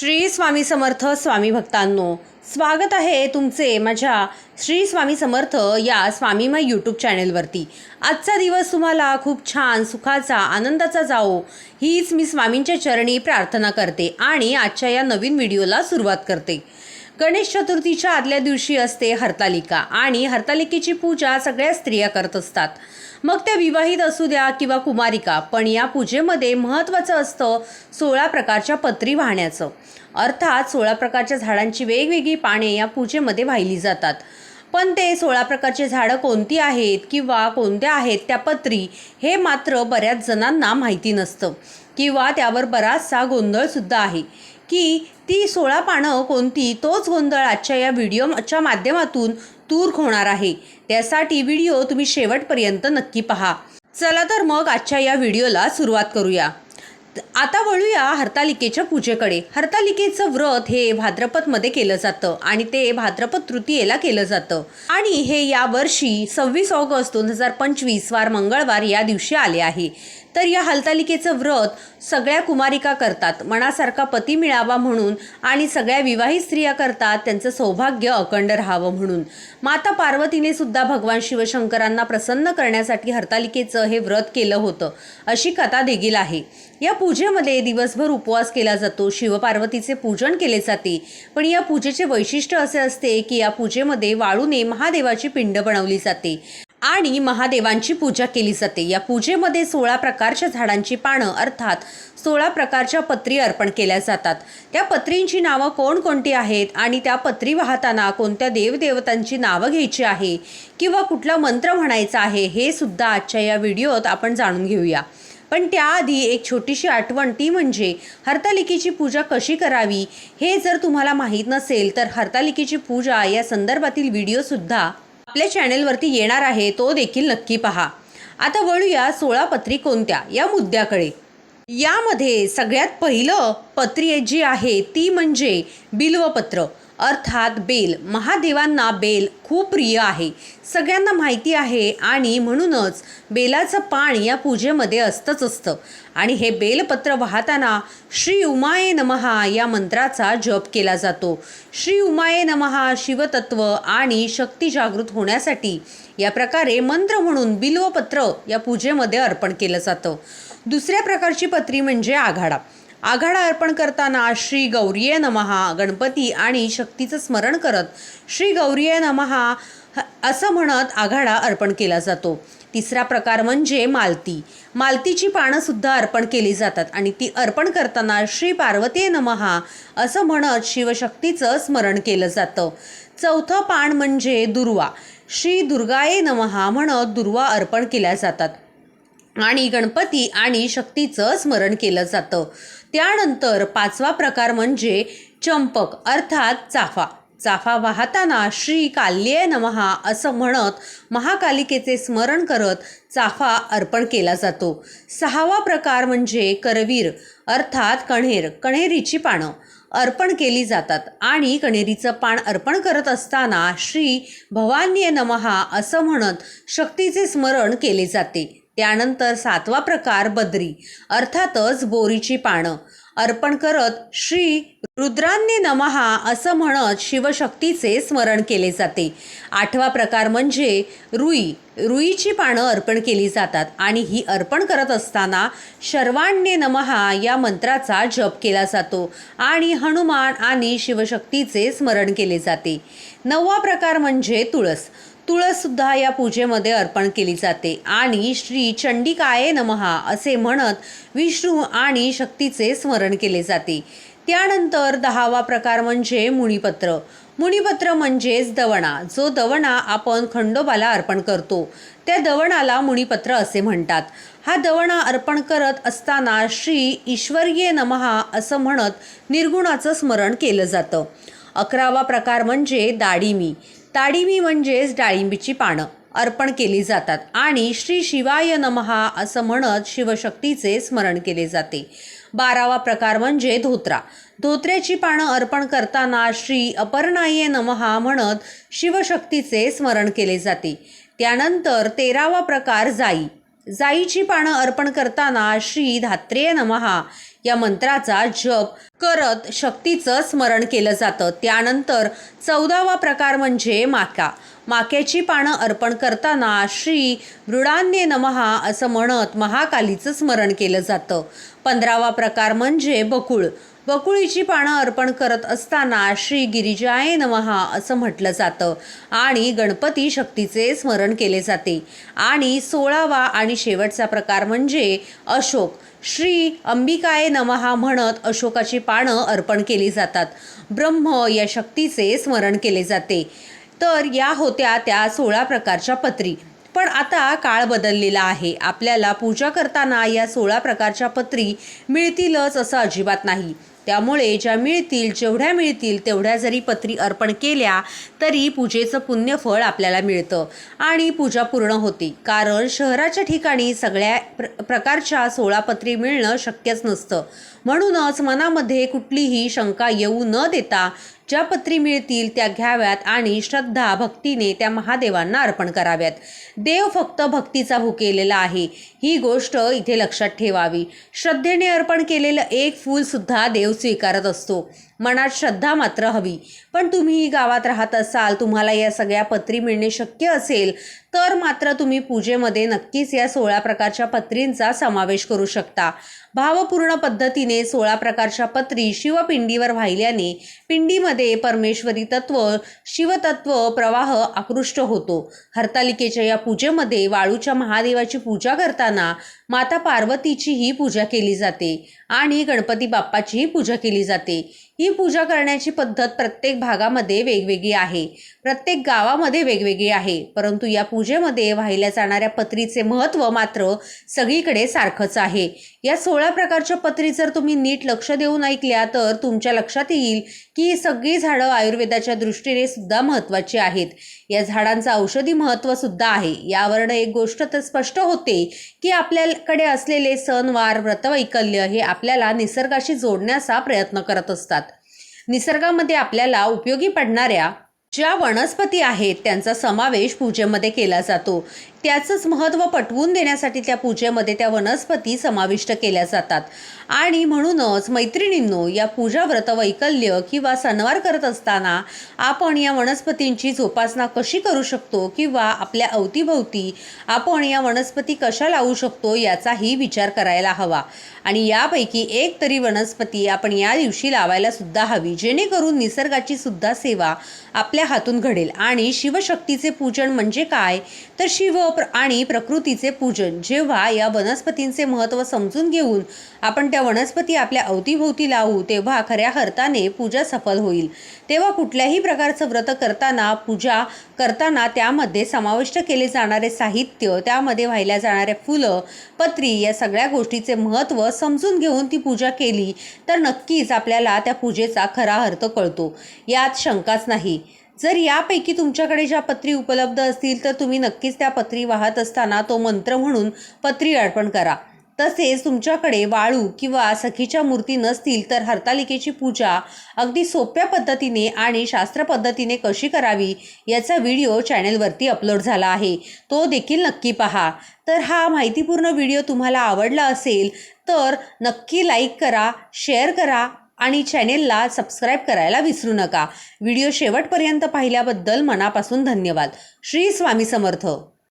श्री स्वामी समर्थ स्वामी भक्तांनो स्वागत आहे तुमचे माझ्या श्री स्वामी समर्थ या स्वामीमय यूट्यूब चॅनेलवरती आजचा दिवस तुम्हाला खूप छान सुखाचा आनंदाचा जाओ हीच मी स्वामींच्या चरणी प्रार्थना करते आणि आजच्या या नवीन व्हिडिओला सुरुवात करते. गणेश चतुर्थीच्या आदल्या दिवशी असते हरतालिका आणि हरतालिकेची पूजा सगळ्या स्त्रिया करत असतात. मग त्या विवाहित असू द्या किंवा कुमारिका पण या पूजेमध्ये महत्त्वाचं असतं सोळा प्रकारच्या पत्री वाहण्याचं. अर्थात सोळा प्रकारच्या झाडांची वेगवेगळी पाने या पूजेमध्ये वाहिली जातात. पण ते सोळा प्रकारचे झाडं कोणती आहेत किंवा कोणत्या आहेत त्या पत्री हे मात्र बऱ्याच जणांना माहिती नसतं किंवा त्यावर बराचसा गोंधळसुद्धा आहे. की ती सोळा पानं कोणती तोच गोंधळ आजच्या या व्हिडिओच्या माध्यमातून दूर होणार आहे. त्यासाठी व्हिडिओ तुम्ही शेवटपर्यंत नक्की पहा. चला तर मग आजच्या या व्हिडिओला सुरुवात करूया. आता वळूया हरतालिकेच्या पूजेकडे. हरतालिकेचं व्रत हे भाद्रपदमध्ये केलं जातं आणि ते भाद्रपद तृतीयेला केलं जातं. आणि हे यावर्षी सव्वीस ऑगस्ट दोन हजार पंचवीस वार मंगळवार या दिवशी आले आहे. तर या हलतालिकेचं व्रत सगळ्या कुमारिका करतात. मनासारखा पती मिळावा म्हणून आणि सगळ्या विवाहित स्त्रिया करतात त्यांचं सौभाग्य अखंड राहावं म्हणून. माता पार्वतीने सुद्धा भगवान शिवशंकरांना प्रसन्न करण्यासाठी हरतालिकेचं हे व्रत केलं होतं अशी कथा देखील आहे. या पूजेमध्ये दिवसभर उपवास केला जातो शिवपार्वतीचे पूजन केले जाते. पण या पूजेचे वैशिष्ट्य असे असते की या पूजेमध्ये वाळूने महादेवाची पिंड बनवली जाते. आणि महादेवांची पूजा केली जाते. या पूजेमध्ये सोळा प्रकारच्या झाडांची पानं अर्थात सोळा प्रकारच्या पत्री अर्पण केल्या जातात. त्या पत्रींची नावं कोणकोणती आहेत आणि त्या पत्री वाहताना कोणत्या देवदेवतांची नावं घ्यायची आहे किंवा कुठला मंत्र म्हणायचा आहे हे सुद्धा आजच्या या व्हिडिओत आपण जाणून घेऊया. पण त्याआधी एक छोटीशी आठवण ती म्हणजे हरतालिकेची पूजा कशी करावी हे जर तुम्हाला माहीत नसेल तर हरतालिकेची पूजा या संदर्भातील व्हिडिओसुद्धा आपल्या चॅनेलवरती येणार आहे तो देखील नक्की पहा. आता वळूया सोळा पत्री कोणत्या? या मुद्द्याकडे. यामध्ये सगळ्यात पहिलं पत्री जी आहे ती म्हणजे बिल्वपत्र. अर्थात बेल. महादेवांना बेल खूप प्रिय आहे. सगळ्यांना माहिती आहे आणि म्हणूनच बेलाचं पान या पूजेमध्ये असतंच असतं. आणि हे बेलपत्र वाहताना श्री उमाये नमहा या मंत्राचा जप केला जातो. श्री उमाये नमहा शिवतत्व आणि शक्ती जागृत होण्यासाठी या प्रकारे मंत्र म्हणून बिल्वपत्र या पूजेमध्ये अर्पण केलं जातं. दुसऱ्या प्रकारची पत्री म्हणजे आघाडा. आघाडा अर्पण करताना श्री गौरीय नमहा गणपती आणि शक्तीचं स्मरण करत श्री गौरीय नमहा ह- असं म्हणत आघाडा अर्पण केला जातो. तिसरा प्रकार म्हणजे मालती. मालतीची पानंसुद्धा अर्पण केली जातात आणि ती अर्पण करताना श्री पार्वती नमहा असं म्हणत शिवशक्तीचं स्मरण केलं जातं. चौथं पान म्हणजे दुर्वा. श्री दुर्गाये नमहा म्हणत दुर्वा अर्पण केल्या जातात. आणि गणपती आणि शक्तीचं स्मरण केलं जातं. त्यानंतर पाचवा प्रकार म्हणजे चंपक अर्थात चाफा. चाफा वाहताना श्री काल्ये नमहा असं म्हणत महाकालिकेचे स्मरण करत चाफा अर्पण केला जातो. सहावा प्रकार म्हणजे करवीर अर्थात कण्हेर कण्हेरीची पानं अर्पण केली जातात आणि कण्हेरीचं पान अर्पण करत असताना श्री भवान्य नमहा असं म्हणत शक्तीचे स्मरण केले जाते. त्यानंतर सातवा प्रकार बद्री अर्थातच बोरीची पानं. अर्पण करत श्री रुद्रांनी नमहा असं म्हणत शिवशक्तीचे स्मरण केले जाते. आठवा प्रकार म्हणजे रुई. रुईची पानं अर्पण केली जातात आणि ही अर्पण करत असताना शर्वाण्ये नमहा या मंत्राचा जप केला जातो आणि हनुमान आणि शिवशक्तीचे स्मरण केले जाते. नववा प्रकार म्हणजे तुळस. तुळससुद्धा या पूजेमध्ये अर्पण केली जाते. आणि श्री चंडिकाये नमहा असे म्हणत विष्णू आणि शक्तीचे स्मरण केले जाते. त्यानंतर दहावा प्रकार म्हणजे मुनिपत्र. मुनिपत्र म्हणजेच दवणा. जो दवणा आपण खंडोबाला अर्पण करतो. त्या दवणाला मुनिपत्र असे म्हणतात. हा दवणा अर्पण करत असताना श्री ईश्वरीय नमहा असं म्हणत निर्गुणाचं स्मरण केलं जातं. अकरावा प्रकार म्हणजे दाडिमी. ताडिमी म्हणजेच डाळिंबीची पानं अर्पण केली जातात आणि श्री शिवाय नमहा असं म्हणत शिवशक्तीचे स्मरण केले जाते. बारावा प्रकार म्हणजे धोत्रा. धोत्र्याची पानं अर्पण करताना श्री अपर्णाये नमहा म्हणत शिवशक्तीचे स्मरण केले जाते. त्यानंतर तेरावा प्रकार जाई. जाईची पानं अर्पण करताना श्री धात्रेय नमहा या मंत्राचा जप करत शक्तीचं स्मरण केलं जातं. त्यानंतर चौदावा प्रकार म्हणजे माका. माक्याची पानं अर्पण करताना श्री मृडान्य नमहा असं म्हणत महाकालीचं स्मरण केलं जातं. पंधरावा प्रकार म्हणजे बकुळ. बकुळीची पानं अर्पण करत असताना श्री गिरिजाय नमहा असं म्हटलं जातं आणि गणपती शक्तीचे स्मरण केले जाते. आणि सोळावा आणि शेवटचा प्रकार म्हणजे अशोक. श्री अंबिकाय नमहा म्हणत अशोकाची पानं अर्पण केली जातात. ब्रह्म या शक्तीचे स्मरण केले जाते. तर या होत्या त्या सोळा प्रकारच्या पत्री. पण आता काळ बदललेला आहे. आपल्याला पूजा करताना या सोळा प्रकारच्या पत्री मिळतीलच असं अजिबात नाही. त्यामुळे ज्या मिळतील जेवढ्या मिळतील तेवढ्या जरी पत्री अर्पण केल्या तरी पूजेचं पुण्यफळ आपल्याला मिळतं. आणि पूजा पूर्ण होते. कारण शहराच्या ठिकाणी सगळ्या प्र प्रकारच्या सोळा पत्री मिळणं शक्यच नसतं. म्हणूनच मनामध्ये कुठलीही शंका येऊ न देता ज्या पत्री मिळतील त्या घ्याव्यात आणि श्रद्धा भक्तीने त्या महादेवांना अर्पण कराव्यात. देव फक्त भक्तीचा भुकेलेला आहे. ही गोष्ट इथे लक्षात ठेवावी. श्रद्धेने अर्पण केलेलं एक फूलसुद्धा देव स्वीकारत असतो. मनात श्रद्धा मात्र हवी. पण तुम्ही गावात राहत असाल तुम्हाला या सगळ्या पत्री मिळणे शक्य असेल तर मात्र तुम्ही पूजेमध्ये नक्कीच या सोळा प्रकारच्या पत्रींचा समावेश करू शकता. भावपूर्ण पद्धतीने सोळा प्रकारच्या पत्री शिवपिंडीवर वाहिल्याने पिंडीमध्ये परमेश्वरी तत्व शिवतत्व प्रवाह आकृष्ट होतो. हरतालिकेच्या या पूजेमध्ये वाळूच्या महादेवाची पूजा करताना माता पार्वतीचीही पूजा केली जाते आणि गणपती बाप्पाचीही पूजा केली जाते. ही पूजा करण्याची पद्धत प्रत्येक भागामध्ये वेगवेगळी आहे. प्रत्येक गावामध्ये वेगवेगळी आहे. परंतु या पूजेमध्ये वाहिल्या जाणाऱ्या पत्रीचे महत्त्व मात्र सगळीकडे सारखंच आहे. या सोळा प्रकारच्या पत्री जर तुम्ही नीट लक्ष देऊन ऐकल्या तर तुमच्या लक्षात येईल की ही सगळी झाडं आयुर्वेदाच्या दृष्टीने सुद्धा महत्त्वाची आहेत. या झाडांचं औषधी महत्त्व सुद्धा आहे. यावरनं एक गोष्ट तर स्पष्ट होते की आपल्याकडे असलेले सणवार व्रतवैकल्य हे आपल्याला निसर्गाशी जोडण्याचा प्रयत्न करत असतात. निसर्गामध्ये आपल्याला उपयोगी पडणाऱ्या ज्या वनस्पती आहेत त्यांचा समावेश पूजेमध्ये केला जातो. त्याचंच महत्त्व पटवून देण्यासाठी त्या पूजेमध्ये त्या वनस्पती समाविष्ट केल्या जातात. आणि म्हणूनच मैत्रिणींनो या पूजा व्रत वैकल्य किंवा सणवार करत असताना आपण या वनस्पतींची जोपासना कशी करू शकतो किंवा आपल्या अवतीभोवती आपण या वनस्पती कशा लावू शकतो याचाही विचार करायला हवा. आणि यापैकी एक तरी वनस्पती आपण या दिवशी लावायला सुद्धा हवी जेणेकरून निसर्गाची सुद्धा सेवा आपल्या हातून घडेल. आणि शिवशक्तीचे पूजन म्हणजे काय? तर शिव प्र आणि प्रकृतीचे पूजन. जेव्हा या वनस्पतींचे महत्त्व समजून घेऊन आपण त्या वनस्पती आपल्या अवतीभोवती लावू तेव्हा खऱ्या अर्थाने पूजा सफल होईल. तेव्हा कुठल्याही प्रकारचं व्रत करताना पूजा करताना त्यामध्ये समाविष्ट केले जाणारे साहित्य त्यामध्ये वाहिल्या जाणाऱ्या फुलं पत्री या सगळ्या गोष्टीचे महत्त्व समजून घेऊन ती पूजा केली तर नक्कीच आपल्याला त्या पूजेचा खरा अर्थ कळतो. यात शंकाच नाही. जर यापैकी तुमच्याकडे ज्या पत्री उपलब्ध असतील तर तुम्ही नक्कीच त्या पत्री वाहत असताना तो मंत्र म्हणून पत्री अर्पण करा. तसेच तुमच्याकडे वाळू किंवा सखीच्या मूर्ती नसतील तर हरतालिकेची पूजा अगदी सोप्या पद्धतीने आणि शास्त्र पद्धतीने कशी करावी याचा व्हिडिओ चॅनेलवरती अपलोड झाला आहे. तो देखील नक्की पहा. तर हा माहितीपूर्ण व्हिडिओ तुम्हाला आवडला असेल तर नक्की लाईक करा शेअर करा आणि चॅनेलला सबस्क्राईब करायला विसरू नका. व्हिडिओ शेवटपर्यंत पाहिल्याबद्दल मनापासून धन्यवाद. श्री स्वामी समर्थ.